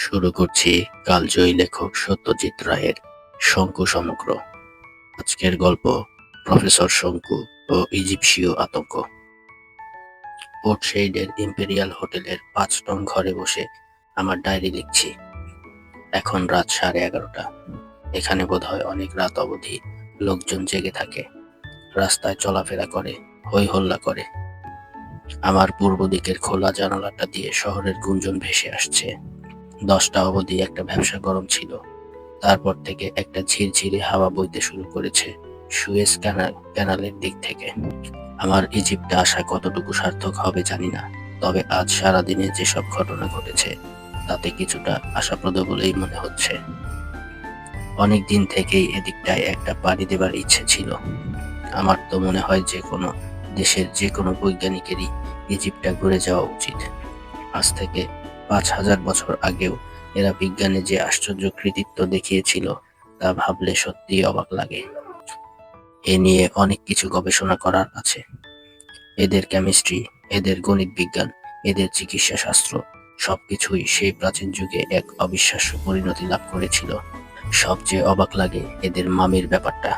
শুরু করছি কালজয়ী লেখক সত্যজিৎ রায়ের শঙ্কু সমগ্র। আজকের গল্প প্রফেসর শঙ্কু ও ইজিপসীয় আতঙ্ক। পোর্ট সেইডের ইম্পেরিয়াল হোটেলের পাঁচ নং ঘরে বসে আমার ডায়েরি লিখছি। এখন রাত সাড়ে এগারোটা। এখানে বোধহয় অনেক রাত অবধি লোকজন জেগে থাকে। রাস্তায় চলাফেরা করে হই হল্লা করে। আমার পূর্ব দিকের খোলা জানালাটা দিয়ে শহরের গুঞ্জন ভেসে আসছে। দশটা অবধি একটা ব্যবসা গরম ছিল। তারপর থেকে একটা ঝিরঝিরে হাওয়া বইতে শুরু করেছে সুয়েজ ক্যানাল ক্যানালের দিক থেকে। আমার ইজিপ্টে আসা কতটুকু সার্থক হবে জানি না, তবে আজ সারাদিনে যেসব ঘটনা ঘটেছে, তাতে কিছুটা আশাপ্রদ বলেই মনে হচ্ছে। অনেক দিন থেকেই এদিকটায় একটা পাড়ি দেবার ইচ্ছে ছিল। আমার তো মনে হয় যে কোনো দেশের যে কোনো বৈজ্ঞানিকেরই ইজিপ্টটা ঘুরে যাওয়া উচিত। আজ থেকে পাঁচ হাজার বছর আগেও এরা বিজ্ঞানে যে আশ্চর্য কৃতিত্ব দেখিয়েছিল তা ভাবলে সত্যি অবাক লাগে। এ নিয়ে অনেক কিছু গবেষণা করার আছে। এদের কেমিস্ট্রি এদের গণিত বিজ্ঞান, এদের চিকিৎসা শাস্ত্র সবকিছুই সেই প্রাচীন যুগে এক অবিশ্বাস্য পরিণতি লাভ করেছিল। সবচেয়ে অবাক লাগে এদের মামির ব্যাপারটা।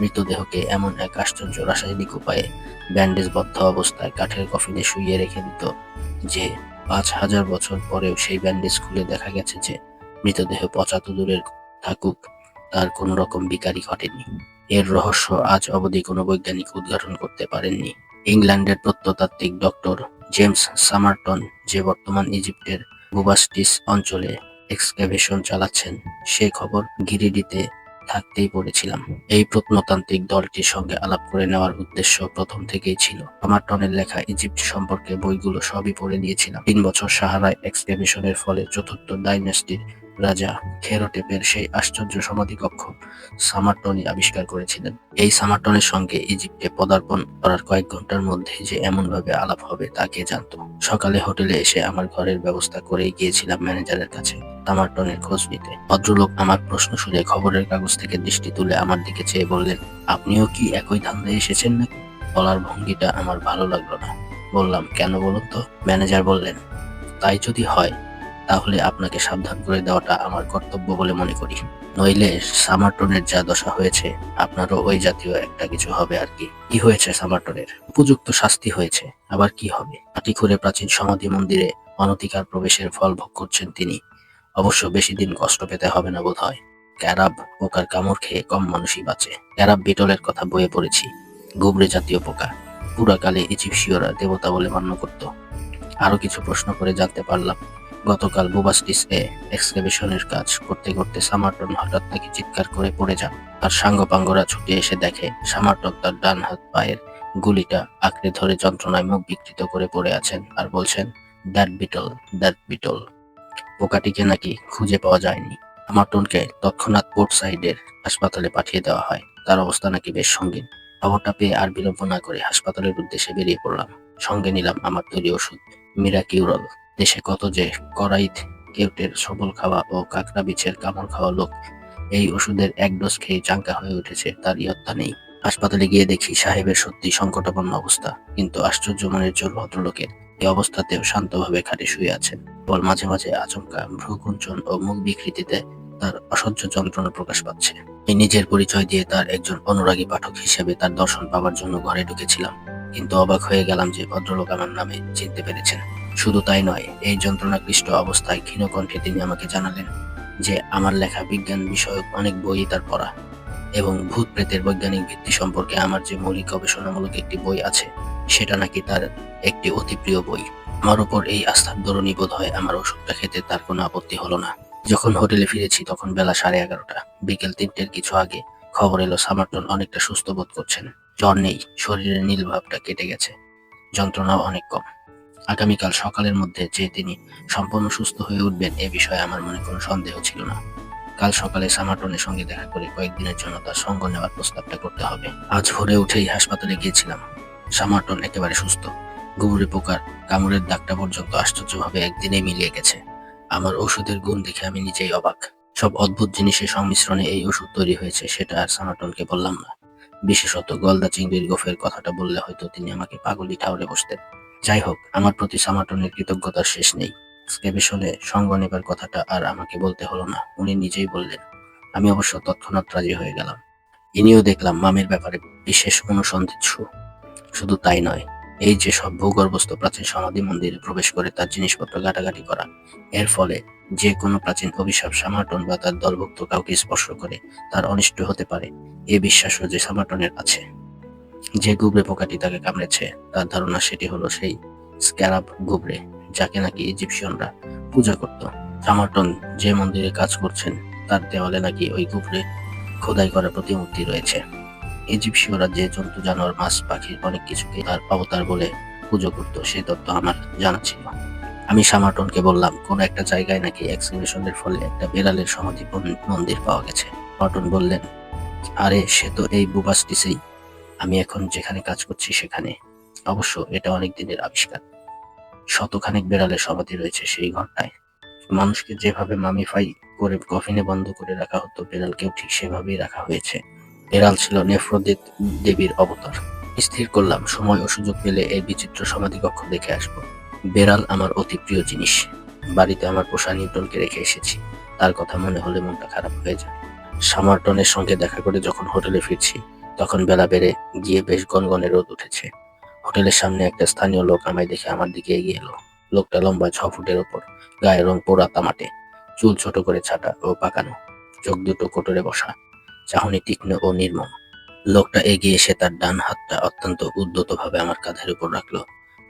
মৃতদেহকে এমন এক আশ্চর্য রাসায়নিক উপায়ে ব্যান্ডেজবদ্ধ অবস্থায় কাঠের কফিনে শুইয়ে রেখে দিত যে পাঁচ হাজার বছর পরেও সেই ব্যান্ডেজ খুলে দেখা গেছে যে মৃতদেহ পচা তো দূরের থাকুক, তার কোনো রকম বিকারই ঘটেনি। এর রহস্য আজ অবধি কোনো বৈজ্ঞানিক উদ্ঘাটন করতে পারেননি। ইংল্যান্ডের প্রত্নতাত্ত্বিক ডক্টর জেমস সামারটন যে বর্তমান ইজিপ্টের বুবাস্টিস অঞ্চলে এক্সকাভেশন চালাচ্ছেন, সে খবর গিরিডিতে থাকতেই পড়েছিলাম। এই প্রত্নতান্ত্রিক দলটির সঙ্গে আলাপ করে নেওয়ার উদ্দেশ্য প্রথম থেকেই ছিল। আমার টনের লেখা ইজিপ্ট সম্পর্কে বইগুলো সবই পড়ে নিয়েছিলাম। তিন বছর সাহারায় এক্সকেভিশনের ফলে চতুর্থ ডাইনাস্টির রাজা খেরোটেপের সেই আশ্চর্য সমাধিকক্ষ সামারটনই আবিষ্কার করেছিলেন। এই সামারটনের সঙ্গে ইজিপ্টে পদার্পণ করার কয়েক ঘণ্টার মধ্যে যে এমনভাবে আলাপ হবে তা কে জানতো? সকালে হোটেলে এসে আমার ঘরের ব্যবস্থা করেই গিয়েছিলাম ম্যানেজারের কাছে সামারটনের খোঁজ নিতে। ভদ্রলোক আমার প্রশ্ন শুনে খবরের কাগজ থেকে দৃষ্টি তুলে আমার দিকে চেয়ে বললেন, আপনিও কি একই ধান্দায় এসেছেন নাকি? বলার ভঙ্গিটা আমার ভালো লাগল না। বললাম, কেন বলুন তো? ম্যানেজার বললেন, তাই যদি হয় তাহলে আপনাকে সাবধান করে দেওয়াটা আমার কর্তব্য বলে মনে করি। নইলে সামারটনের যা দশা হয়েছে, আপনারও ওই জাতীয় একটা কিছু হবে আর কি। কি হয়েছে সামারটনের? উপযুক্ত শাস্তি হয়েছে। আবার কি হবে? মাটি খুঁড়ে প্রাচীন সমাধি মন্দিরে অনধিকার প্রবেশের ফল ভোগ করছেন তিনি। অবশ্য বেশি দিন কষ্ট পেতে হবে না বোধ হয় ক্যারাব পোকার কামড় খেয়ে কম মানুষই বাঁচে। ক্যারাব বিটলের কথা বয়ে পড়েছি। গুবরে জাতীয় পোকা। পুরাকালে ইজিপসীয়রা দেবতা বলে মান্য করত। আরও কিছু প্রশ্ন করে জানতে পারলাম। গতকাল বুবাস্টিসে এক্সকেভেশনের কাজ করতে করতে সামারটন হঠাৎ তাকে চিৎকার করে পড়ে যান। তার সাঙ্গপাঙ্গরা ছুটে এসে দেখে সামারটন তার ডান হাত পায়ের গুলিটা আঁকড়ে ধরে যন্ত্রণায় মুখ বিকৃত করে পড়ে আছেন আর বলছেন, দ্যাট বিটল দ্যাট বিটল। পোকাটিকে নাকি খুঁজে পাওয়া যায়নি। আমারটনকে তৎক্ষণাৎ পোর্ট সাইডের হাসপাতালে পাঠিয়ে দেওয়া হয়। তার অবস্থা নাকি বেশ সঙ্গীন। খবরটা পেয়ে আর বিলম্ব না করে হাসপাতালের উদ্দেশ্যে বেরিয়ে পড়লাম। সঙ্গে নিলাম আমার তৈরি ওষুধ, মিরাকিউরল। দেশে কত যে করাইত, কেউটের সবল খাওয়া ও কাঁকড়া বিছের কামড় খাওয়া লোক, এই ওষুধের এক ডোজ খেয়ে চাঙ্কা হয়ে উঠেছে, তার ইয়ত্তা নেই। হাসপাতালে গিয়ে দেখি সাহেবের সত্যি সংকটাপন্ন অবস্থা, কিন্তু আশ্চর্য মনের জোর ভদ্রলোকের এই অবস্থাতেও শান্তভাবে খাটে শুয়ে আছেন। বল মাঝে মাঝে আচমকা ভ্রুকুঞ্চন ও মুখ বিকৃতিতে তার অসহ্য যন্ত্রণা প্রকাশ পাচ্ছে। এই নিজের পরিচয় দিয়ে তার একজন অনুরাগী পাঠক হিসেবে তার দর্শন পাওয়ার জন্য ঘরে ঢুকেছিলাম, কিন্তু অবাক হয়ে গেলাম যে ভদ্রলোক আমার নামে চিনতে পেরেছেন। শুধু তাই নয়, এই যন্ত্রণাক্লিষ্ট অবস্থায় ক্ষীণ কণ্ঠে তিনি আমাকে জানালেন যে আমার লেখা বিজ্ঞান বিষয়ক অনেক বই তার পড়া এবং ভূত প্রেতের বৈজ্ঞানিক ভিত্তি সম্পর্কে আমার যে মৌলিক গবেষণামূলক একটি বই আছে, সেটা নাকি তার একটি অতি প্রিয় বই। আমার উপর এই আস্থার দরুণী বোধ হয় আমার ওষুধটা খেতে তার কোনো আপত্তি হলো না। যখন হোটেলে ফিরেছি তখন বেলা সাড়ে এগারোটা। বিকেল তিনটের কিছু আগে খবর এলো সামার্টন অনেকটা সুস্থ বোধ করছেন। জ্বর নেই, শরীরের নীল ভাবটা কেটে গেছে। যন্ত্রণাও অনেক কম। আগামীকাল সকালের মধ্যে যে তিনি সম্পূর্ণ সুস্থ হয়ে উঠবেন এ বিষয়ে আমার মনে কোনো সন্দেহ ছিল না। কাল সকালে সামারটনের সঙ্গে দেখা করে কয়েকদিনের জন্য তার সঙ্গ নেওয়ার প্রস্তাবটা করতে হবে। আজ ভোরে উঠেই হাসপাতালে গিয়েছিলাম। সামারটন একেবারে সুস্থ। গুবরে পোকার কামড়ের দাগটা পর্যন্ত আশ্চর্যভাবে একদিনে মিলিয়ে গেছে। আমার ওষুধের গুণ দেখে আমি নিজেই অবাক। সব অদ্ভুত জিনিসের সংমিশ্রণে এই ওষুধ তৈরি হয়েছে সেটা আর সামারটনকে বললাম না। বিশেষত গলদা চিংড়ির গোফের কথাটা বললে হয়তো তিনি আমাকে পাগলি ঠাউরে বসতেন। যাই হোক আমার প্রতি সামাটনের কৃতজ্ঞতার শেষ নেই। এক্সকেভেশনে সঙ্গ নেবার কথাটা আর আমাকে বলতে হলো না, উনি নিজেই বললেন। আমি অবশ্য তৎক্ষণাৎ রাজি হয়ে গেলাম। ইনিও দেখলাম মামের ব্যাপারে বিশেষ অনুসন্ধিৎসু। শুধু তাই নয়, এই যে সব ভূগর্ভস্থ প্রাচীন সমাধি মন্দিরে প্রবেশ করে তার জিনিসপত্র ঘাটাঘাটি করা, এর ফলে যে কোনো প্রাচীন অভিশাপ সামাটন বা তার দলভুক্ত কাউকে স্পর্শ করে তার অনিষ্ট হতে পারে, এ বিশ্বাসও যে সামাটনের আছে। যে গুবরে পোকাটি তাকে কামড়েছে, তার ধারণা সেটি হলো সেই স্ক্যারাব গুবরে, যাকে নাকি ইজিপশিয়ানরা পূজা করত। সামাটন যে মন্দিরে কাজ করছেন, তার দেওয়ালে নাকি ওই গুবরে খোদাই করা প্রতিমূর্তি রয়েছে। ইজিপশীয়রা যে জন্তু, জানোয়ার, মাছ, পাখির অনেক কিছুকে তার অবতার বলে পুজো করত, সে তত্ত্ব আমার জানা ছিল। আমি সামাটনকে বললাম, কোন একটা জায়গায় নাকি এক্সিবিশনের ফলে একটা বেড়ালের সমাধি মন্দির পাওয়া গেছে। মার্টন বললেন, আরে, সে তো এই বুবাসটিসেই আমি এখন যেখানে কাজ করছি সেখানে। অবশ্য এটা অনেক দিনের আবিষ্কার। শতখানেক বেড়ালের সমাধি রয়েছে সেই ঘন্টায় মানুষকে যেভাবে মামিফাই করে কফিনে বন্ধ করে রাখা হতো, বেড়ালকেও ঠিক সেভাবেই রাখা হয়েছে। বেড়াল ছিল নেফ্রোদিত দেবীর অবতার। স্থির করলাম, সময় ও সুযোগ পেলে এই বিচিত্র সমাধিকক্ষ দেখে আসব। বেড়াল আমার অতি প্রিয় জিনিস। বাড়িতে আমার পোষা নিউটনকে রেখে এসেছি। তার কথা মনে হলে মনটা খারাপ হয়ে যায়। সামারটনের সঙ্গে দেখা করে যখন হোটেলে ফিরছি তখন বেলা বেড়ে গিয়ে বেশ গনগনে রোদ উঠেছে। হোটেলের সামনে একটা স্থানীয় লোক আমায় দেখে আমার দিকে এগিয়ে এলো। লোকটা লম্বা ছ ফুটের ওপর, গায়ের রং পোড়া তামাটে, চুল ছোট করে ছাটা ও পাকানো, চোখ দুটো কোটরে বসা, চাহনি তীক্ষ্ণ ও নির্মম। লোকটা এগিয়ে এসে তার ডান হাতটা অত্যন্ত উদ্যতভাবে আমার কাঁধের উপর রাখল।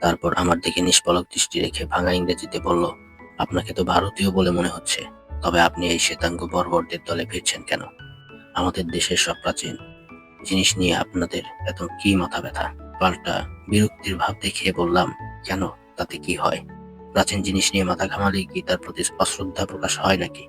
তারপর আমার দিকে নিষ্পলক দৃষ্টি রেখে ভাঙা ইংরেজিতে বলল, আপনাকে তো ভারতীয় বলে মনে হচ্ছে, তবে আপনি এই শ্বেতাঙ্গ বর্বরদের দলে ফিরছেন কেন? আমাদের দেশের সব প্রাচীন জিনিস নিয়ে আপনাদের এত কি মাথা ব্যথা? পাল্টা বিরক্তির ভাব দেখিয়ে বললাম, কেন? তাতে কি হয়? প্রাচীন জিনিস নিয়ে মাথা ঘামালে কি তার প্রতি অশ্রদ্ধা প্রকাশ হয় নাকি?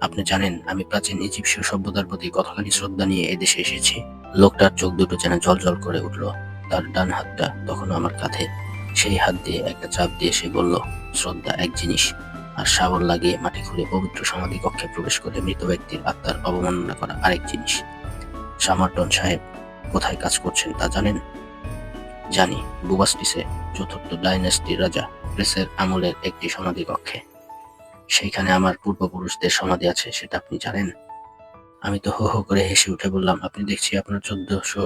আপনি জানেন, আমি প্রাচীন ইজিপসীয় সভ্যতার প্রতি কতখানি শ্রদ্ধা নিয়ে এদেশে এসেছি। লোকটার চোখ দুটো যেন জল করে উঠল। তার ডান হাতটা তখন আমার কাঁধে। সেই হাত দিয়ে একটা চাপ দিয়ে সে বলল, শ্রদ্ধা এক জিনিস। আর শাবল লাগিয়ে মাটি খুঁড়ে পবিত্র সমাধি কক্ষে প্রবেশ করে মৃত ব্যক্তির আত্মার অবমাননা করা আরেক জিনিস। সামারটন সাহেব কোথায় কাজ করছেন তা জানেন? জানি, বুবাস্টিসে চতুর্থ ডাইনাস্টির রাজা প্রেসের আমলের একটি সমাধি কক্ষে। সেইখানে আমার পূর্বপুরুষদের সমাধি আছে, সেটা আপনি জানেন? আমি তো হো হো করে হেসে উঠে বললাম, আপনি দেখছি আপনার চোদ্দশো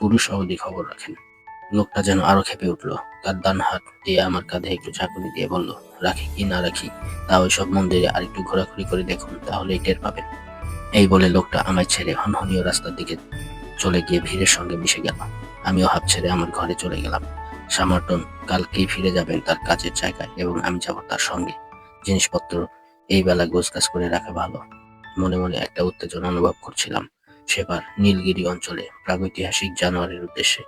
পুরুষ অবধি খবর রাখেন। লোকটা যেন আরও খেপে উঠল, তার ডান হাত দিয়ে আমার কাঁধে একটু ঝাঁকুনি দিয়ে বলল, রাখি কি না রাখি, তা ওই সব মন্দিরে আর একটু ঘোরাঘুরি করে দেখুন, তাহলেই টের পাবেন। এই বলে লোকটা আমায় ছেড়ে হনহনীয় রাস্তার দিকে চলে গিয়ে ভিড়ের সঙ্গে মিশে গেল। আমিও হাফ ছেড়ে আমার ঘরে চলে গেলাম। সামার্টন কালকেই ফিরে যাবেন তার কাজের জায়গায় এবং আমি যাব তার সঙ্গে। জিনিসপত্র এই বেলা গোছগাছ করে রাখা ভালো। মনে মনে একটা উত্তেজনা অনুভব করছিলাম। সেবার নীলগিরি অঞ্চলে প্রাগৈতিহাসিক জানোয়ারের উদ্দেশ্যে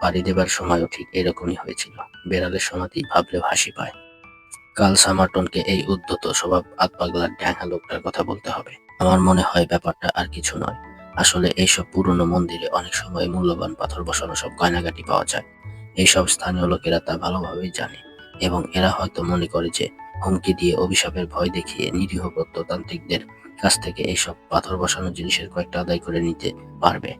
পাড়ি দেবার সময়ও ঠিক এরকমই হয়েছিল। বেড়ালের সমাধি ভাবলেও হাসি পায়। কাল সামার্টনকে এই উদ্যত স্বভাব আতপাগলার ড্যাঙা লোকটার কথা বলতে হবে। আমার মনে হয় ব্যাপারটা আর কিছু নয়। আসলে এইসব পুরনো মন্দিরে অনেক সময় মূল্যবান পাথর বসানো সব গয়নাগাটি পাওয়া যায়। এইসব স্থানীয় লোকেরা তা ভালোভাবেই জানে এবং এরা হয়তো মনে করে যে হুমকি দিয়ে অভিশাপের ভয় দেখিয়ে নিরীহ প্রত্নতান্ত্রিকদের কাছ থেকে এইসব পাথর বসানো জিনিসের কয়েকটা আদায় করে নিতে পারবে।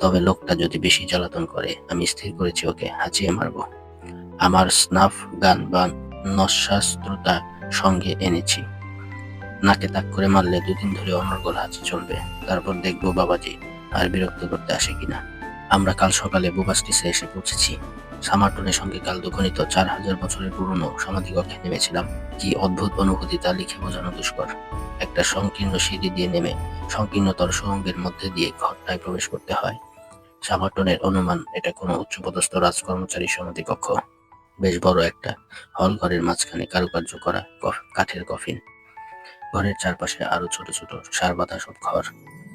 তবে লোকটা যদি বেশি জ্বালাতন করে, আমি স্থির করেছি ওকে, হাঁচিয়ে মারব। আমার স্নাফ গান বা নশাস্ত্রতা সঙ্গে এনেছি। নাকে তাক করে মারলে দুদিন ধরে অনর্গল হাঁচি চলবে। তারপর দেখব বাবাজি আর বিরক্ত করতে আসে কিনা। আমরা কাল সকালে বুবাস্টিসে এসে পৌঁছেছি। সামার্টনের সঙ্গে কাল দুঃখনিত চার হাজার বছরের পুরনো সমাধিকক্ষে নেমেছিলাম। কি অদ্ভুত অনুভূতি তা লিখে বোঝানো দুষ্কর। একটা সংকীর্ণ সিঁড়ি দিয়ে নেমে সংকীর্ণতর সুরঙ্গের মধ্যে দিয়ে ঘরটায় প্রবেশ করতে হয়। সামার্টনের অনুমান, এটা কোনো উচ্চপদস্থ রাজকর্মচারী সমাধি কক্ষ বেশ বড় একটা, হল ঘরের মাঝখানে কারুকার্য করা কাঠের কফিন। ঘরের চারপাশে আরও ছোট ছোট সার বাঁধা সব ঘর।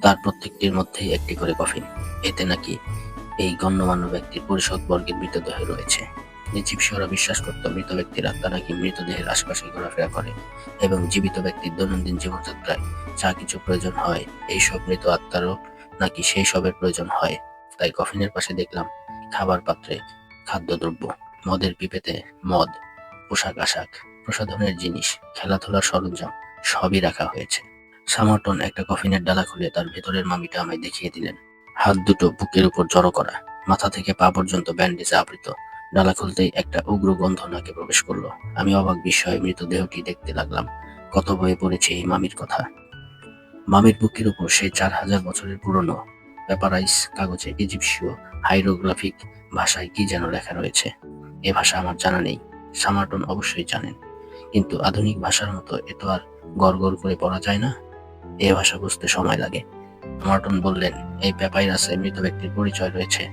তার প্রত্যেকটির মধ্যেই একটি করে কফিন। এতে নাকি এই গণ্যমান্য ব্যক্তির পরিষদ বর্গের মৃতদেহ রয়েছে। ইজিপসীয়রা বিশ্বাস করত, মৃত ব্যক্তির আত্মা নাকি মৃতদেহের আশপাশে ঘোরাফেরা করে এবং জীবিত ব্যক্তির দৈনন্দিন জীবনযাত্রায় যা কিছু প্রয়োজন হয় এই সব মৃত আত্মারও নাকি সেই সবের প্রয়োজন হয়। তাই কফিনের পাশে দেখলাম খাবার পাত্রে খাদ্যদ্রব্য, মদের পিপেতে মদ, পোশাক আশাক, প্রসাধনের জিনিস, খেলাধুলার সরঞ্জাম সবই রাখা হয়েছে। সামার্টন একটা কফিনের ডালা খুলে তার ভেতরের মামিটা আমায় দেখিয়ে দিলেন। হাত দুটো বুকের উপর জড়ো করা, মাথা থেকে পা পর্যন্ত ব্যান্ডেজে আবৃত। ডালা খুলতেই একটা উগ্র গন্ধ নাকে প্রবেশ করল। আমি অবাক বিস্ময়ে মৃতদেহটি দেখতে লাগলাম। কত বয়ে পড়েছে এই মামির কথা। মামির বুকের উপর সেই চার হাজার বছরের পুরনো পেপারাইস কাগজে ইজিপসীয় হাইরোগ্রাফিক ভাষায় কি যেন লেখা রয়েছে। এ ভাষা আমার জানা নেই। সামার্টন অবশ্যই জানেন। কিন্তু আধুনিক ভাষার মতো এ তো আর গড় করে পড়া যায় না? এ ভাষা বুঝতে সময় লাগে। মার্টন বললেন, এই পেপাইরাসে মৃত ব্যক্তির পরিচয় রয়েছে।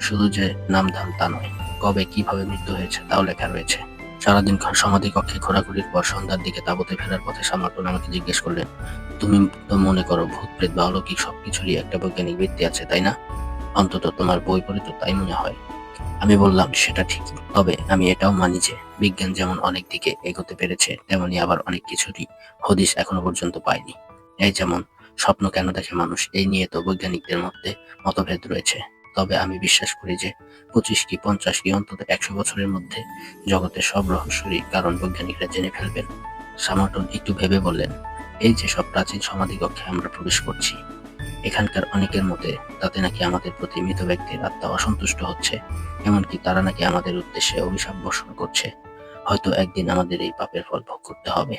শুধু যে নাম ধাম তা নয়, কবে, কীভাবে মৃত্যু হয়েছে তাও লেখা রয়েছে। সারাদিন সমাধি কক্ষে ঘোরাঘুরির পর সন্ধ্যার দিকে তাবতে ফেরার পথে সামার্টন আমাকে জিজ্ঞেস করলেন, তুমি তো মনে করো ভূত প্রেত বা অলৌকিক সবকিছুরই একটা বৈজ্ঞানিক ভিত্তি আছে, তাই না? অন্তত তোমার বই পড়ে তো তাই মনে হয়। আমি বললাম, সেটা ঠিক তবে আমি এটাও মানি যে, বিজ্ঞান যেমন অনেক দিকে এগোতে পেরেছে, তেমনি আবার অনেক কিছুরই হদিস এখনও পর্যন্ত পায়নি। এই যেমন স্বপ্ন কেন দেখে মানুষ, এই নিয়ে তো বৈজ্ঞানিকদের মধ্যে মতভেদ রয়েছে। তবে আমি বিশ্বাস করি যে, পঁচিশ কি পঞ্চাশ কি অন্তত একশো বছরের মধ্যে জগতের সব রহস্যরই কারণ বৈজ্ঞানিকরা জেনে ফেলবেন। সামাটন একটু ভেবে বললেন, এই যে সব প্রাচীন সমাধিকক্ষে আমরা প্রবেশ করছি এখানকার অনেকের মতে তাতে নাকি আমাদের প্রতি মৃত ব্যক্তির আত্মা অসন্তুষ্ট হচ্ছে, এমনকি তারা নাকি আমাদের উদ্দেশ্যে অভিশাপ বর্ষণ করছে। হয়তো একদিন আমাদের এই পাপের ফল ভোগ করতে হবে।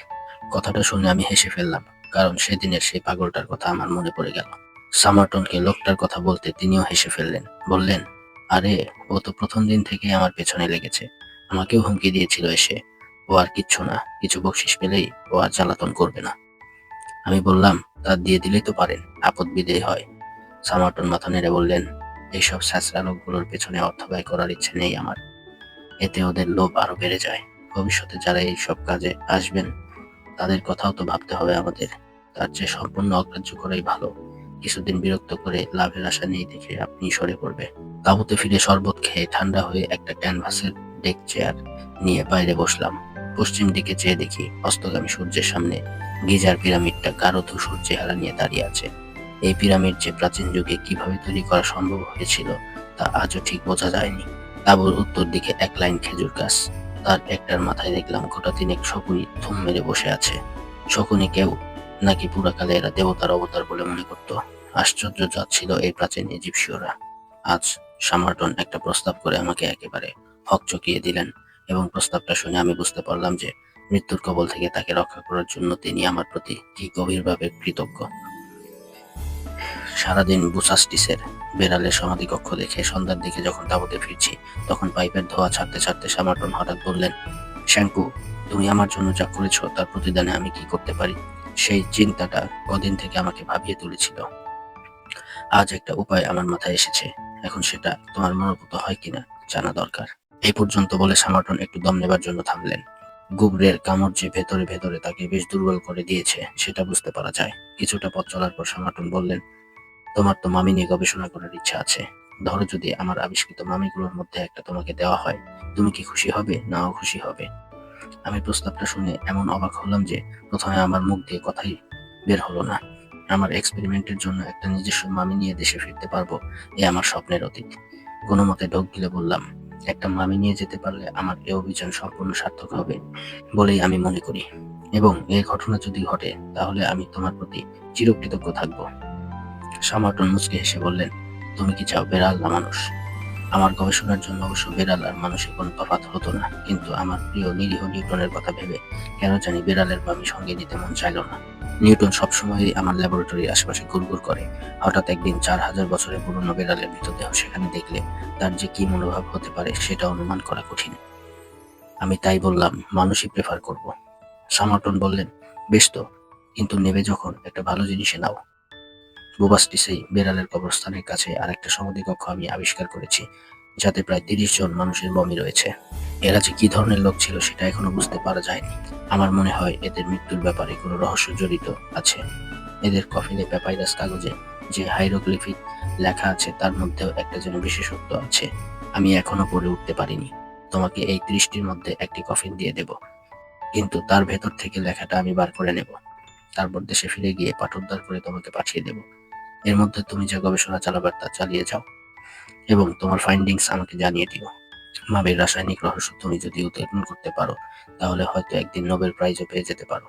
কথাটা শুনে আমি হেসে ফেললাম, কারণ সেদিনের সেই পাগলটার কথা আমার মনে পড়ে গেল। সামার্টনকে লোকটার কথা বলতে তিনিও হেসে ফেললেন, বললেন, আরে, ও তো প্রথম দিন থেকে আমার পেছনে লেগেছে। আমাকেও হুমকি দিয়েছিল এসে। ও আর কিচ্ছু না, কিছু বকশিস পেলেই ও আর জ্বালাতন করবে না। আমি বললাম তা দিয়ে দিলেই তো পারেন, আপদ বিদেয় হয়। সামার্টন মাথা নেড়ে বললেন, এইসব স্যাঁচড়া লোকগুলোর পেছনে অর্থ ব্যয় করার ইচ্ছে নেই আমার। এতে ওদের লোভ আরও বেড়ে যায়। ভবিষ্যতে যারা এই সব কাজে আসবেন, তাদের কথাও তো ভাবতে হবে আমাদের। তার চেয়ে সম্পূর্ণ অগ্রাহ্য করাই ভালো। কিছুদিন বিরক্ত করে লাভের আশা নেই দেখে আপনি সরে পড়বে। তাবুতে ফিরে শরবত খেয়ে ঠান্ডা হয়ে একটা ক্যানভাসের ডেক চেয়ার নিয়ে বাইরে বসলাম। পশ্চিম দিকে চেয়ে দেখি অস্তগামী সূর্যের সামনে গিজার পিরামিডটা গাঢ় ধূসর চেহারা নিয়ে দাঁড়িয়ে আছে। এই পিরামিড যে প্রাচীন যুগে কীভাবে তৈরি করা সম্ভব হয়েছিল, তা আজও ঠিক বোঝা যায়নি। তাবুর উত্তর দিকে এক লাইন খেজুর গাছ। তার একটার মাথায় দেখলাম গোটা তিনেক শকুনি থুম মেরে বসে আছে। শকুনি কেউ? নাকি পুরাকালে এরা দেবতার অবতার বলে মনে করত? আশ্চর্য যাচ্ছিল এই প্রাচীন ইজিপসীয়রা। আজ সামার্টন একটা প্রস্তাব করে আমাকে একেবারে হক চকিয়ে দিলেন এবং প্রস্তাবটা শুনে আমি বুঝতে পারলাম যে মৃত্যুর কবল থেকে তাকে রক্ষা করার জন্য তিনি আমার প্রতি কি গভীরভাবে কৃতজ্ঞ। সারাদিন বুসাস্টিসের বেড়ালের সমাধি কক্ষ দেখে সন্ধ্যার দিকে যখন তাবতে ফিরছি, তখন পাইপের ধোয়া ছাড়তে ছাড়তে সামাটন হঠাৎ বললেন, শ্যাঙ্কু, তুমি আমার জন্য যা করেছ তার প্রতিদানে আমি কি করতে পারি? সেই চিন্তাটা কদিন থেকে আমাকে ভাবিয়ে তুলেছিল। আজ একটা উপায় আমার মাথায় এসেছে। এখন সেটা তোমার মনোভূত হয় কিনা জানা দরকার। এই পর্যন্ত বলে সামাটন একটু দম নেবার জন্য থামলেন। গুবরের কামড় যে ভেতরে ভেতরে তাকে বেশ দুর্বল করে দিয়েছে, সেটা বুঝতে পারা যায়। কিছুটা পথ চলার পর সামাটন বললেন, তোমার তো মামি নিয়ে গবেষণা করার ইচ্ছা আছে। ধরো যদি আমার আবিষ্কৃত মামিগুলোর মধ্যে একটা তোমাকে দেওয়া হয়, তুমি কি খুশি হবে? নাও খুশি হবে। আমি প্রস্তাবটা শুনে এমন অবাক হলাম যে প্রথমে আমার মুখ দিয়ে কথাই বের হলো না। আমার এক্সপেরিমেন্টের জন্য একটা নিজস্ব মামি নিয়ে দেশে ফিরতে পারব, এ আমার স্বপ্নের অতীত। কোনো মতে ঢোক গিলে বললাম একটা মামি নিয়ে যেতে পারলে আমার এ অভিযান সম্পূর্ণ সার্থক হবে বলেই আমি মনে করি। এবং এই ঘটনা যদি ঘটে, তাহলে আমি তোমার প্রতি চিরকৃতজ্ঞ থাকব। সামাটন মুচকে হেসে বললেন, তুমি কি চাও বেড়াল না মানুষ? আমার গবেষণার জন্য অবশ্য বেড়াল আর মানুষের কোনো তফাত হতো না। কিন্তু আমার প্রিয় নিরীহ নিউটনের কথা ভেবে কেন জানি বেড়ালের বামি সঙ্গে নিতে মন চাইল না। নিউটন সবসময়ই আমার ল্যাবরেটরির আশেপাশে ঘুরঘুর করে। হঠাৎ একদিন চার হাজার বছরের পুরনো বেড়ালের মৃতদেহ সেখানে দেখলে তার যে কি মনোভাব হতে পারে সেটা অনুমান করা কঠিন। আমি তাই বললাম, মানুষই প্রেফার করব। সামাটন বললেন, বেশ তো, কিন্তু নেবে যখন, একটা ভালো জিনিসে নাও। বুবাস্টিসেই বেড়ালের কবরস্থানের কাছে আরেকটা সমাধিকক্ষ আমি আবিষ্কার করেছি, যাতে প্রায় তিরিশ জন মানুষের বমি রয়েছে। এরা যে কি ধরনের লোক ছিল সেটা এখনও বুঝতে পারা যায়নি। আমার মনে হয় এদের মৃত্যুর ব্যাপারে কোনো রহস্য জড়িত আছে। এদের কফিনে প্যাপাইরাস কাগজে যে হাইরোগ্লিফিক লেখা আছে তার মধ্যেও একটা যেন বিশেষত্ব আছে। আমি এখনও পড়ে উঠতে পারিনি। তোমাকে এই ত্রিশটির মধ্যে একটি কফিন দিয়ে দেব। কিন্তু তার ভেতর থেকে লেখাটা আমি বার করে নেব। তারপর দেশে ফিরে গিয়ে পাঠোদ্ধার করে তোমাকে পাঠিয়ে দেব। এর মধ্যে তুমি যে গবেষণা চালাবার তা চালিয়ে যাও এবং তোমার ফাইন্ডিংস আমাকে জানিয়ে দিও। মাবের রাসায়নিক রহস্য তুমি যদি উত্তীর্ণ করতে পারো, তাহলে হয়তো একদিন নোবেল প্রাইজও পেয়ে যেতে পারো।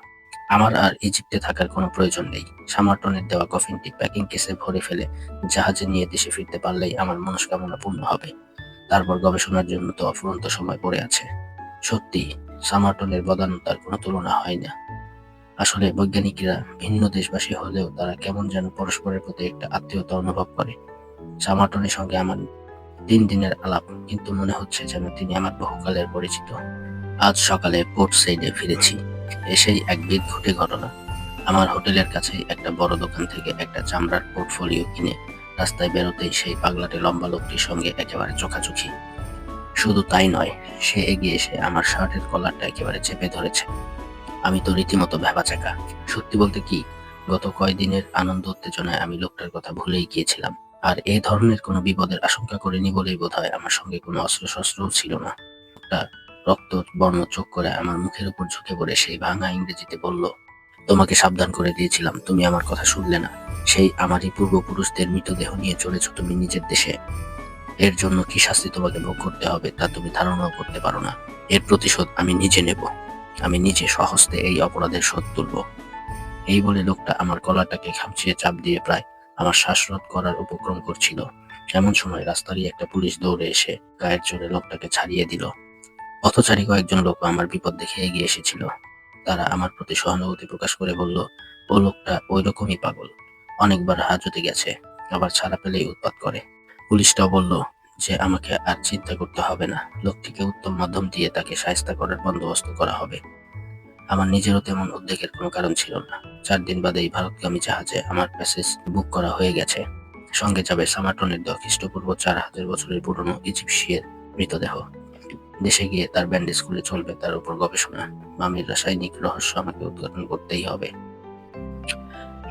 আমার আর ইজিপ্টে থাকার কোনো প্রয়োজন নেই। সামার্টনের দেওয়া কফিনটি প্যাকিং কেসে ভরে ফেলে জাহাজে নিয়ে দেশে ফিরতে পারলেই আমার মনস্কামনা পূর্ণ হবে। তারপর গবেষণার জন্য তো অফুরন্ত সময় পড়ে আছে। সত্যি সামার্টনের বদান্যতার কোনো তুলনা হয় না। আসলে বৈজ্ঞানিকরা ভিন্ন দেশবাসী হলেও তারা কেমন যেন পরস্পরের প্রতি একটা আত্মীয়তা অনুভব করে। সামার্টনের সঙ্গে আমার তিন দিনের আলাপ, কিন্তু মনে হচ্ছে যেন তিনি আমার বহুকালের পরিচিত। আজ সকালে পোর্ট সাইডে ফিরেছি, এসেই এক বিদঘুটে ঘটনা। আমার হোটেলের কাছেই একটা বড় দোকান থেকে একটা চামড়ার পোর্টফোলিও কিনে রাস্তায় বেরোতেই সেই পাগলাটে লম্বা লোকটির সঙ্গে একেবারে চোখাচোখি। শুধু তাই নয়, সে এগিয়ে এসে আমার শার্টের কলারটা একেবারে চেপে ধরেছে। আমি তো রীতিমতো ভেবাচাকা সত্যি বলতে কি, গত কয়দিনের আনন্দ উত্তেজনায় আমি লোকটার কথা ভুলেই গিয়েছিলাম। আর এই ধরনের কোনো বিপদের আশঙ্কা করিনি বলেই বোধ হয় আমার সঙ্গে কোনো অস্ত্র শস্ত্রও ছিল না। একটা রক্ত, বর্ণ, চোখ করে আমার মুখের উপর ঝুঁকে পড়ে সেই ভাঙা ইংরেজিতে বলল, তোমাকে সাবধান করে দিয়েছিলাম, তুমি আমার কথা শুনলে না। সেই আমারই পূর্বপুরুষদের মৃতদেহ নিয়ে চলেছ তুমি নিজের দেশে। এর জন্য কি শাস্তি তোমাকে ভোগ করতে হবে তা তুমি ধারণাও করতে পারো না। এর প্রতিশোধ আমি নিজে নেব। আমি নিজে সহস্তে এই অপরাধের শোধ তুলব। এই বলে লোকটা আমার গলাটাকে খামচিয়ে চাপ দিয়ে প্রায় আমার শ্বাসরোধ করার উপক্রম করছিল। এমন সময় রাস্তারই একটা পুলিশ দৌড়ে এসে গায়ের জোরে লোকটাকে ছাড়িয়ে দিল। পথচারী কয়েকজন লোক আমার বিপদ দেখে এগিয়ে এসেছিল। তারা আমার প্রতি সহানুভূতি প্রকাশ করে বলল, ও লোকটা ওই রকমই পাগল। অনেকবার হাজতে গেছে, আবার ছাড়া পেলেই উৎপাত করে। পুলিশটাও বলল, যে আমাকে আর চিন্তা করতে হবে না। লোকটিকে উত্তম মাধ্যম দিয়ে তাকে সাহায্য করার বন্দোবস্ত করা হবে। আমার নিজেরও তেমন উদ্বেগের কোনো কারণ ছিল না। চার দিন বাদেই ভারতগামী জাহাজে আমার প্যাসেজ বুক করা হয়ে গেছে। সঙ্গে যাবে সামাটনের দেহ খ্রিস্টপূর্ব চার হাজার বছরের পুরনো ইজিপসিয়ের মৃতদেহ। দেশে গিয়ে তার ব্যান্ডেজ খুলে চলবে তার উপর গবেষণা। মামির রাসায়নিক রহস্য আমাকে উদ্ঘাটন করতেই হবে।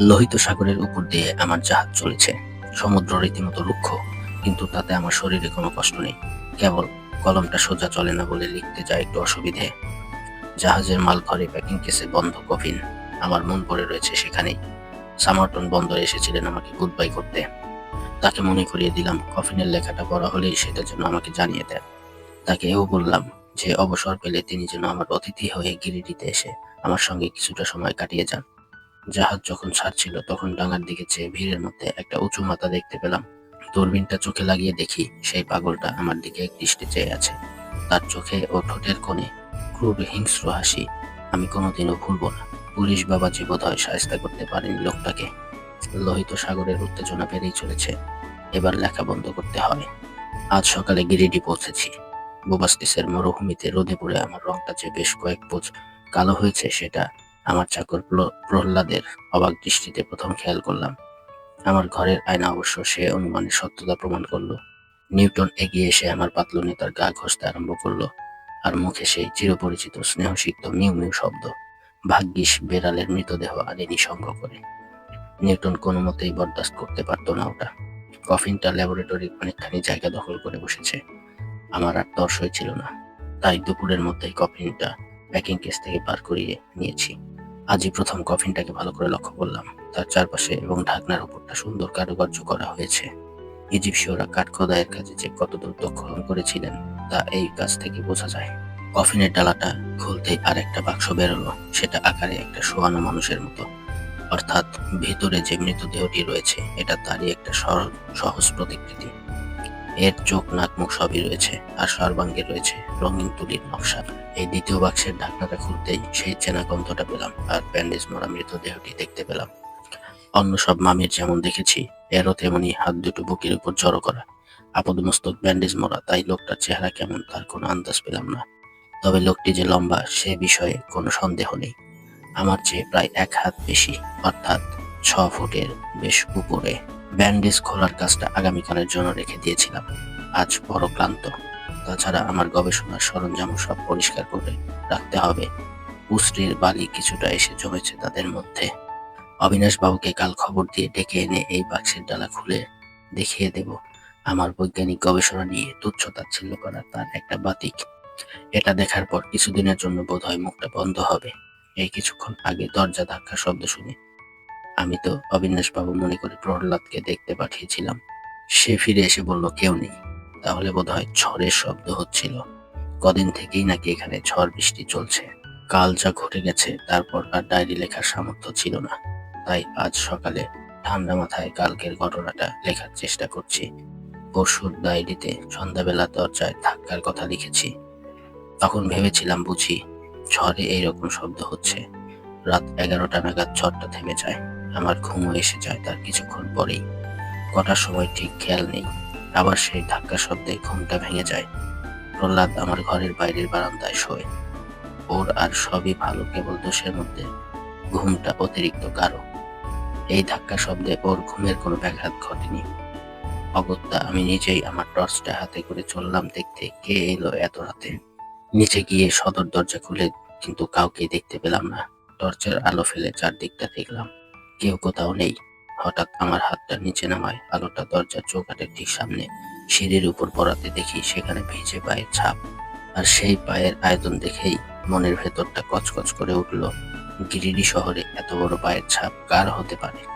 লোহিত সাগরের উপর দিয়ে আমার জাহাজ চলেছে। সমুদ্র রীতিমতো রুক্ষ, কিন্তু তাতে আমার শরীরে কোনো কষ্ট নেই। কেবল কলমটা সোজা চলে না বলে লিখতে যায় একটু অসুবিধে। জাহাজের মাল ঘরে প্যাকিং কেসে বন্ধ, কফিন। আমার মন পড়ে রয়েছে সেখানেই। সামার্টন বন্দরে এসেছিলেন আমাকে গুড বাই করতে। তাকে মনে করিয়ে দিলাম, কফিনের লেখাটা পড়া হলেই সেটা যেন আমাকে জানিয়ে দেন। তাকে এও বললাম, যে অবসর পেলে তিনি যেন আমার অতিথি হয়ে গিরিডিতে এসে আমার সঙ্গে কিছুটা সময় কাটিয়ে যান। জাহাজ যখন ছাড়ছিল, তখন ডাঙার দিকে চেয়ে ভিড়ের মধ্যে একটা উঁচু মাথা দেখতে পেলাম। দূরবীনটা চোখে লাগিয়ে দেখি, সেই পাগলটা আমার দিকে এক দৃষ্টি চেয়ে আছে। তার চোখে ও ঠোঁটের কোণে ক্রূর হিংস্র হাসি, আমি কোনোদিনও ভুলব না। পুলিশ বাবাজি বোধ হয় সাহস্তা করতে পারেনি লোকটাকে, লোহিত সাগরের উত্তেজনা বেড়েই চলেছে। এবার লেখা বন্ধ করতে হবে। আজ সকালে গিরিডি পৌঁছেছি। বোবাস্টিসের মরুভূমিতে রোদে পড়ে আমার রংটা যে বেশ কয়েক পোচ কালো হয়েছে, সেটা আমার চাকর প্র- প্রহ্লাদের অবাক দৃষ্টিতে প্রথম খেয়াল করলাম। আমার ঘরের আয়না অবশ্য সে অনুমানের সত্যতা প্রমাণ করল। নিউটন এগিয়ে এসে আমার পাতলুনে তার গা ঘষতে আরম্ভ করল। আর মুখে সেই চিরপরিচিত স্নেহসিক্ত মিউ মিউ শব্দ। ভাগ্যিস বেড়ালের মৃতদেহ আনেনি সঙ্গ করে। নিউটন কোনো মতেই বরদাস্ত করতে পারতো না ওটা। কফিনটা ল্যাবরেটরির অনেকখানি জায়গা দখল করে বসেছে। আমার আর তর্স হয়েছিল না। তাই দুপুরের মধ্যেই কফিনটা প্যাকিং কেস থেকে বার করিয়ে নিয়েছি। আজই প্রথম কফিনটাকে ভালো করে লক্ষ্য করলাম। তার চারপাশে এবং ঢাকনার উপরটা সুন্দর কারুকার্য করা হয়েছে। ইজিপসীয়রা কাঠ খোদাইয়ের কাজে যে কতদূর দক্ষ করেছিলেন তা এই কাজ থেকে বোঝা যায়, কফিনের ডালাটা খুলতেই আর একটা বাক্স বেরোলো, সেটা আকারে একটা শোয়ানো মানুষের মতো। অর্থাৎ ভেতরে যে মৃতদেহটি রয়েছে, এটা তারই একটা সরল সহজ প্রতিকৃতি। এর চোখ নাক মুখ সবই রয়েছে, আর সর্বাঙ্গে রয়েছে রঙিন তুলির নকশা। এই দ্বিতীয় বাক্সের ঢাকনাটা খুলতেই সেই চেনা গন্ধটা পেলাম, আর ব্যান্ডেজ মরা মৃতদেহটি দেখতে পেলাম। অন্য সব মামির যেমন দেখেছি, এরও তেমনি হাত দুটো বুকের উপর জড়ো করা। আপাদমস্তক ব্যান্ডেজ মরা, তাই লোকটার চেহারা কেমন তার কোনো আন্দাজ পেলাম না। তবে লোকটি যে লম্বা, সে বিষয়ে কোনো সন্দেহ নেই। আমার চেয়ে প্রায় এক হাত বেশি, অর্থাৎ ছ ফুটের বেশ উপরে। ব্যান্ডেজ খোলার কাজটা আগামীকালের জন্য রেখে দিয়েছিলাম। আজ বড় ক্লান্ত। তাছাড়া আমার গবেষণার সরঞ্জামও সব পরিষ্কার করে রাখতে হবে। উস্ত্রির বালি কিছুটা এসে জমেছে তাদের মধ্যে। অবিনাশ বাবুকে কাল খবর দিয়ে ডেকে এনে এই বাক্সের ডালা খুলে দেখিয়ে দেব। আমার বৈজ্ঞানিক গবেষণা নিয়ে তুচ্ছ তাচ্ছিল্য করা তার একটা বাতিক। এটা দেখার পর কিছুদিনের জন্য বোধ হয় মুখটা বন্ধ হবে। এই কিছুক্ষণ আগে দরজা ধাক্কা শব্দ শুনে আমি তো অবিনাশবাবু মনে করে প্রহ্লাদকে দেখতে পাঠিয়েছিলাম। সে ফিরে এসে বলল, কেউ নেই। তাহলে বোধহয় ঝড়ের শব্দ হচ্ছিল। কদিন থেকেই নাকি এখানে ঝড় বৃষ্টি চলছে। কাল যা ঘটে গেছে, তারপর আর ডায়েরি লেখার সামর্থ্য ছিল না। তাই আজ সকালে ঠান্ডা মাথায় কালকের ঘটনাটা লেখার চেষ্টা করছি। পরশুর ডায়েরিতে সন্ধ্যাবেলা দরজায় ধাক্কার কথা লিখেছি। তখন ভেবেছিলাম বুঝি ঝড়ে এইরকম শব্দ হচ্ছে। রাত এগারোটা নাগাদ ঝড়টা থেমে যায়। আমার ঘুমও এসে যায় তার কিছুক্ষণ পরেই। কটার সময় ঠিক খেয়াল নেই। আবার সেই ধাক্কা শব্দে ঘুমটা ভেঙে যায়। প্রহ্লাদ আমার ঘরের বাইরের বারান্দায় শোয়। ওর আর সবই ভালো, কেবল দোষের মধ্যে। ঘুমটা অতিরিক্ত গাঢ়। এই ধাক্কা শব্দে ওর ঘুমের কোনো ব্যাঘাত ঘটেনি। অগত্যা আমি নিজেই আমার টর্চটা হাতে করে চললাম দেখতে কে এলো এত রাতে। নিচে গিয়ে সদর দরজা খুলে কিন্তু কাউকে দেখতে পেলাম না। টর্চের আলো ফেলে চারদিকটা দেখলাম। কেউ কোথাও নেই। হঠাৎ আমার হাতটা নিচে নামায়, আলোটা দরজার চৌকাটের ঠিক সামনে। সিঁড়ির উপর পড়াতে দেখি সেখানে ভিজে পায়ের ছাপ। আর সেই পায়ের আয়তন দেখেই মনের ভেতরটা কচকচ করে উঠল। গিরিডি শহরে এত বড় পায়ের ছাপ কার হতে পারে?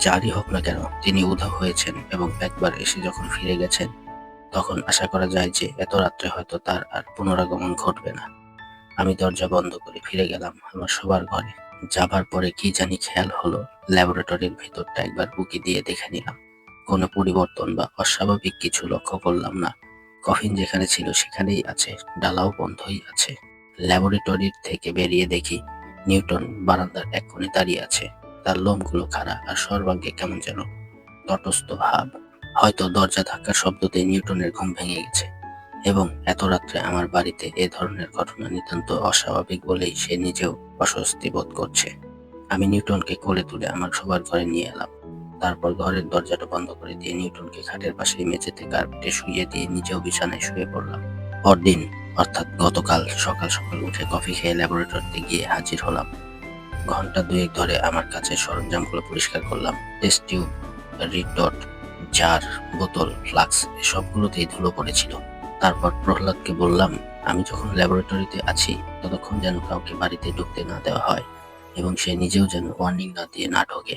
যারই হোক না কেন, তিনি উধাও হয়েছেন এবং একবার এসে যখন ফিরে গেছেন, তখন আশা করা যায় যে এত রাত্রে হয়তো তার আর পুনরাগমন ঘটবে না। আমি দরজা বন্ধ করে ফিরে গেলাম আমার সবার ঘরে। যাবার পরে কি জানি খেয়াল হলো, ল্যাবরেটরির ভিতরটা একবার বুকি দিয়ে দেখে নিলাম। কোনো পরিবর্তন বা অস্বাভাবিক কিছু লক্ষ্য করলাম না। কফিন যেখানে ছিল সেখানেই আছে, ডালাও বন্ধই আছে। ল্যাবরেটরির থেকে বেরিয়ে দেখি, নিউটন বারান্দার এক কোণে দাঁড়িয়ে আছে। তার লোমগুলো খাড়া আর সর্বাঙ্গে কেমন যেন তটস্থ ভাব। হয়তো দরজা ধাক্কার শব্দতে নিউটনের ঘুম ভেঙে গেছে এবং এত রাত্রে আমার বাড়িতে এ ধরনের ঘটনা নিতান্ত অস্বাভাবিক বলেই সে নিজেও অস্বস্তি বোধ করছে। আমি নিউটনকে কোলে তুলে আমার সবার ঘরে নিয়ে এলাম। তারপর ঘরের দরজাটা বন্ধ করে দিয়ে নিউটনকে খাটের পাশে মেঝেতে কার্পেটে শুয়ে দিয়ে নিজেও বিছানায় শুয়ে পড়লাম। পরদিন, অর্থাৎ গতকাল সকাল সকাল উঠে কফি খেয়ে ল্যাবরেটরিতে গিয়ে হাজির হলাম। ঘণ্টা দুয়েক ধরে আমার কাছে সরঞ্জামগুলো পরিষ্কার করলাম। টেস্ট টিউব রিড ডট জার বোতল ফ্লাক্স সবগুলোতেই ধুলো পড়েছিল। তারপর প্রহ্লাদকে বললাম, আমি যখন ল্যাবরেটরিতে আছি, ততক্ষণ যেন কাউকে বাড়িতে ঢুকতে না দেওয়া হয় এবং সে নিজেও যেন ওয়ার্নিং না দিয়ে না ঢোকে।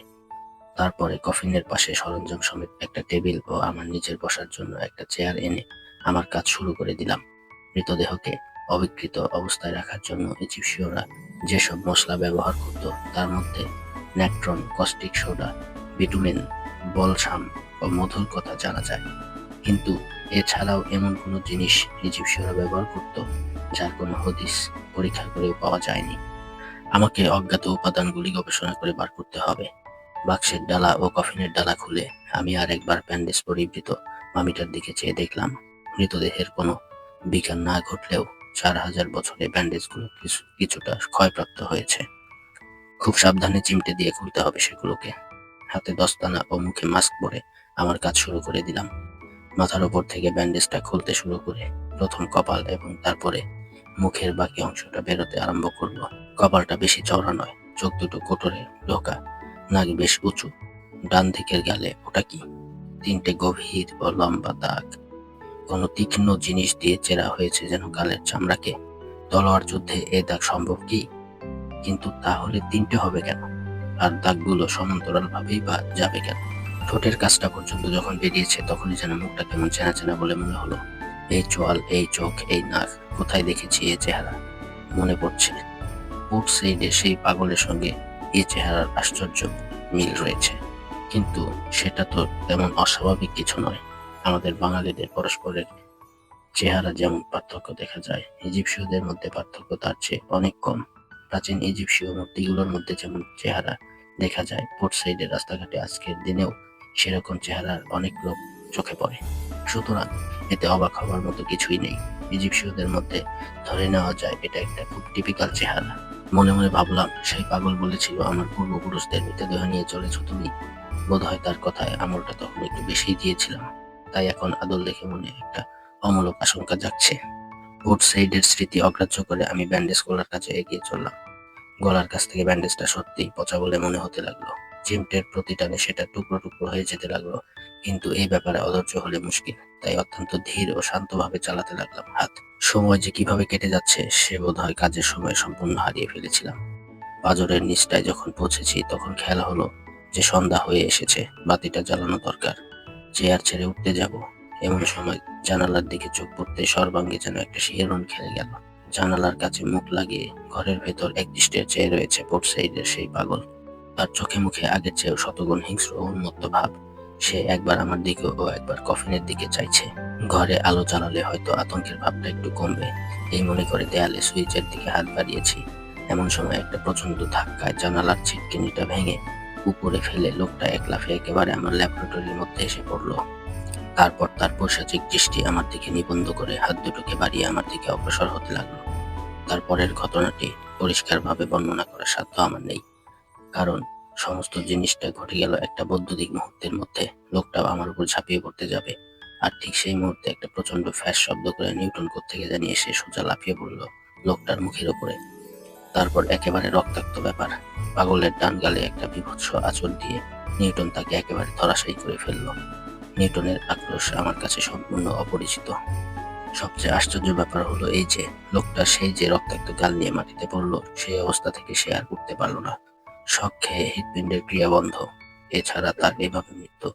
তারপরে কফিনের পাশে সরঞ্জাম সমেত একটা টেবিল ও আমার নিজের বসার জন্য একটা চেয়ার এনে আমার কাজ শুরু করে দিলাম। মৃতদেহকে অবিকৃত অবস্থায় রাখার জন্য ইজিপসীয়রা যেসব মশলা ব্যবহার করত, তার মধ্যে natron caustic soda bitumen balsam ও মধুর কথা জানা যায়। কিন্তু এছাড়াও এমন কোনো জিনিস ইজিপসীয়রা ব্যবহার করত যার কোনো হদিস পরীক্ষা করেও পাওয়া যায়নি। আমাকে অজ্ঞাত উপাদানগুলি গবেষণা করে বার করতে হবে। বাক্সের ডালা ও কফিনের ডালা খুলে আমি আর একবার প্যান্ডেজ পরিবৃত মামিটার দিকে চেয়ে দেখলাম, মৃতদেহের কোনো বিজ্ঞান না ঘটলেও চার হাজার বছরে ব্যান্ডেজগুলো কিছু কিছুটা ক্ষয়প্রাপ্ত হয়েছে। খুব সাবধানে চিমটে দিয়ে খুলতে হবে সেগুলোকে। হাতে দস্তানা ও মুখে মাস্ক পরে আমার কাজ শুরু করে দিলাম। মাথার ওপর থেকে ব্যান্ডেজটা খুলতে শুরু করে প্রথম কপাল এবং তারপরে মুখের বাকি অংশটা বেরোতে আরম্ভ করল। কপালটা বেশি চওড়া নয়, চোখ দুটো কোটরে ঢোকা, নাক বেশ উঁচু। ডান দিকের গালে ওটা কি? তিনটে গভীর ও লম্বা দাগ। কোনো তীক্ষ্ণ জিনিস দিয়ে চেরা হয়েছে যেন গালের চামড়াকে। তলোয়ার যুদ্ধে এ দাগ সম্ভব কি? কিন্তু তাহলে তিনটে হবে কেন? আর দাগগুলো সমান্তরাল ভাবেই বা যাবে কেন? ঠোঁটের কাজটা পর্যন্ত যখন বেরিয়েছে, তখনই যেন মুখটা কেমন চেনা চেনা বলে মনে হলো। এই চোয়াল, এই চোখ, এই নাক, কোথায় দেখেছি এ চেহারা? মনে পড়ছে। পোর্ট সাইডে সেই পাগলের সঙ্গে এ চেহারার আশ্চর্য মিল রয়েছে। কিন্তু সেটা তো তেমন অস্বাভাবিক কিছু নয়। আমাদের বাঙালিদের পরস্পরের চেহারা যেমন পার্থক্য দেখা যায়, ইজিপসীয়দের মধ্যে পার্থক্য তার চেয়ে অনেক কম। প্রাচীন ইজিপসীয় মূর্তিগুলোর মধ্যে যেমন চেহারা দেখা যায়, পোর্ট সাইডের রাস্তাঘাটে আজকের দিনেও সেরকম চেহারার অনেক লোক চোখে পড়ে। সুতরাং এতে অবাক হওয়ার মতো কিছুই নেই। ইজিপসীয়দের মধ্যে ধরে নেওয়া যায়, এটা একটা খুব টিপিক্যাল চেহারা। মনে মনে ভাবলাম, সেই পাগল বলেছিল, আমার পূর্বপুরুষদের মৃতদেহ নিয়ে চলেছ তুমি? বোধ হয় তার কথায় আমলটা তখন একটু বেশি দিয়েছিলাম। তাই এখন আদল দেখে মনে একটা অমূলক আশঙ্কা জাগছে। বোট সাইডের স্মৃতি অগ্রাহ্য করে আমি ব্যান্ডেজ গলার কাছে এগিয়ে চললাম। গলার কাছ থেকে ব্যান্ডেজটা সত্যিই পচা বলে মনে হতে লাগল। চিমটের প্রতিটানে সেটা টুকরো টুকরো হয়ে যেতে লাগল। কিন্তু এই ব্যাপারে অধৈর্য হলে মুশকিল। তাই অত্যন্ত ধীর ও শান্তভাবে চালাতে লাগলাম হাত। সময় যে কীভাবে কেটে যাচ্ছে, সে বোধ হয় কাজের সময় সম্পূর্ণ হারিয়ে ফেলেছিলাম। পাজরের নিচটায় যখন পৌঁছেছি, তখন খেয়াল হলো যে সন্ধ্যা হয়ে এসেছে, বাতিটা জ্বালানো দরকার। চেয়ার ছেড়ে উঠতে যাব। এমন সময় জানালার দিকে চোখ পড়তে সর্বাঙ্গে যেন একটা শিহরণ খেলে গেল। জানালার কাছে মুখ লাগিয়ে ঘরের ভেতর একদৃষ্টির চেয়ে রয়েছে পোর্ট সাইডের সেই পাগল। তার চোখে মুখে আগের চেয়েও শতগুণ হিংস্র উন্মত্ত ভাব। সে একবার আমার দিকে ও একবার কফিনের দিকে চাইছে। ঘরে আলো জ্বালালে হয়তো আতঙ্কের ভাবটা একটু কমবে। এই মনে করে দেয়ালে সুইচের দিকে হাত বাড়িয়েছি। এমন সময় একটা প্রচণ্ড ধাক্কায় জানালার ছিটকিনিটা ভেঙে উপরে ফেলে লোকটা এক লাফে একেবারে আমার ল্যাবরেটরির মধ্যে এসে পড়ল। তারপর তার পৈশাচিক দৃষ্টি আমার দিকে নিবন্ধ করে হাত দুটোকে বাড়িয়ে আমার দিকে অগ্রসর হতে লাগল। তারপরের ঘটনাটি পরিষ্কারভাবে বর্ণনা করার সাধ্য আমার নেই। কারণ সমস্ত জিনিসটা ঘটে গেল একটা বৈদ্যুতিক মুহূর্তের মধ্যে। লোকটাও আমার উপর ঝাঁপিয়ে পড়তে যাবে। আর ঠিক সেই মুহূর্তে একটা প্রচণ্ড ফ্যাস শব্দ করে নিউটন থেকে জানিয়ে এসে সোজা লাফিয়ে পড়ল। লোকটার মুখের ওপরে তারপর একেবারে রক্তাক্ত ব্যাপার। পাগলের ডান গালে একটা বিভৎস আঁচড় দিয়ে নিউটন তাকে একেবারে ধরাশায়ী করে ফেলল। নিউটনের আক্রোশ আমার কাছে সম্পূর্ণ অপরিচিত। সবচেয়ে আশ্চর্য ব্যাপার হলো এই যে, লোকটা সেই যে রক্তাক্ত গাল নিয়ে মাটিতে পড়ল, সেই অবস্থা থেকে সে আর উঠতে পারল না। শখ খেয়ে হৃদপিণ্ডের ক্রিয়া বন্ধ। এছাড়া তার এভাবে মৃত্যু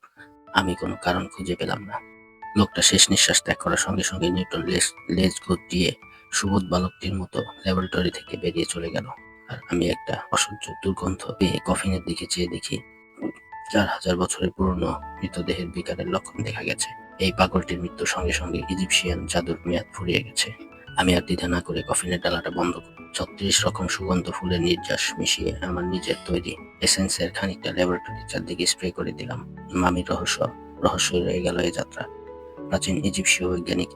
আমি কোনো কারণ খুঁজে পেলাম না। লোকটা শেষ নিঃশ্বাস ত্যাগ করার সঙ্গে সঙ্গে নিউটন লেজ লেজ দিয়ে সুবোধ বালকটির মতো ল্যাবরেটরি থেকে বেরিয়ে চলে গেল। আর আমি একটা অসহ্য দুর্গন্ধ পেয়ে কফিনের দিকে চেয়ে দেখি, চার হাজার বছরের পুরনো মৃতদেহের বিকারের লক্ষণ দেখা গেছে। এই পাগলটির মৃত্যুর সঙ্গে সঙ্গে ইজিপশিয়ান জাদুর মেয়াদ ফুরিয়ে গেছে। আমি আর দ্বিধা না করে কফিনের ডালাটা বন্ধ করি। ছত্রিশ রকম সুগন্ধ ফুলের নির্যাস মিশিয়ে আমার নিজের তৈরি এসেন্সের খানিকটা ল্যাবরেটরির চারদিকে স্প্রে করে দিলাম। মামির রহস্য রহস্যই রয়ে গেল এই যাত্রা। প্রাচীন ইজিপসীয় বৈজ্ঞানিক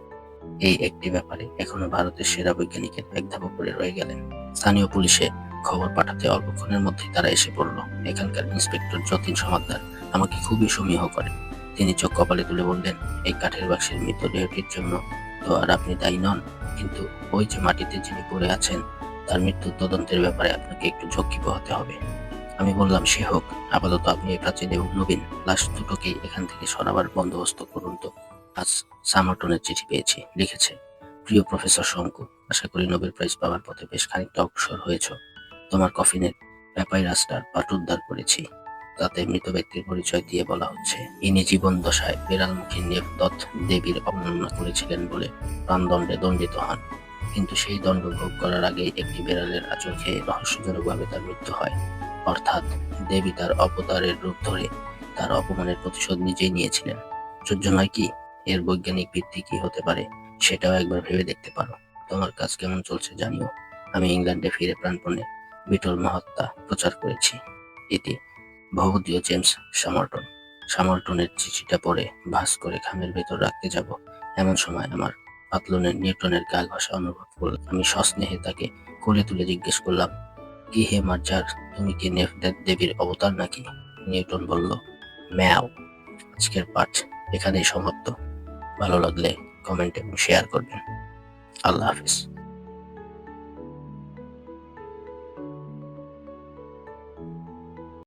এই একটি ব্যাপারে এখনও ভারতের সেরা বৈজ্ঞানিকের এক ধাপ উপরে রয়ে গেলেন। স্থানীয় পুলিশে খবর পাঠাতে অল্পক্ষণের মধ্যেই তারা এসে পড়ল। এখানকার ইন্সপেক্টর যতীন সমাদ্দার আমাকে খুবই সমীহ করেন। তিনি চোখ কপালে তুলে বললেন, এই কাঠের বাক্সের মৃতদেহটির জন্য তো আর আপনি দায়ী নন, কিন্তু ওই যে মাটিতে যিনি পড়ে আছেন, তার মৃত্যুর তদন্তের ব্যাপারে আপনাকে একটু ঝক্কি পোহাতে হবে। আমি বললাম, সে হোক, আপাতত আপনি এই প্রাচীন এবং নবীন, লাশ দুটোকেই এখান থেকে সরাবার বন্দোবস্ত করুন তো। আজ সামার্টনের চিঠি পেয়েছি, লিখেছে, প্রিয় প্রফেসর শঙ্কু, আশা করি নোবেল প্রাইজ পাওয়ার পথে বেশ খানিকটা অগ্রসর হয়েছ। তোমার কফিনের প্যাপাইরাসটার পাট উদ্ধার করেছি। তাতে মৃত ব্যক্তির পরিচয় দিয়ে বলা হচ্ছে, ইনি জীবন দশায় বিড়ালমুখী নেপদত দেবীর অবমাননা করেছিলেন বলে প্রাণদণ্ডে দণ্ডিত হন। কিন্তু সেই দণ্ড ভোগ করার আগে একটি বিড়ালের আচর খেয়ে রহস্যজনকভাবে তার মৃত্যু হয়। অর্থাৎ দেবী তার অবতারের রূপ ধরে তার অপমানের প্রতিশোধ নিজেই নিয়েছিলেন। আশ্চর্য নয় কি এর বৈজ্ঞানিক ভিত্তি কি হতে পারে, সেটাও একবার ভেবে দেখতে পারো। তোমার কাজ কেমন চলছে জানিও। আমি ইংল্যান্ডে ফিরে প্রাণপণে বিটল মহাত্মা প্রচার করেছি। এটি ভবদীয় জেমস সামার্টন সামার্টনের চিঠিটা পড়ে ভাস করে খামের ভেতর রাখতে যাব। এমন সময় আমার পাতলনের নিউটনের গা ঘষা অনুভব করলাম আমি সস্নেহে তাকে কোলে তুলে জিজ্ঞেস করলাম, কি হে মার্জার, তুমি কি নেফডেট দেবীর অবতার নাকি? নিউটন বলল, ম্যাও, আজকের পাঠ এখানেই সমাপ্ত। ভালো লাগলে কমেন্ট এবং শেয়ার করবেন। আল্লাহ হাফিজ।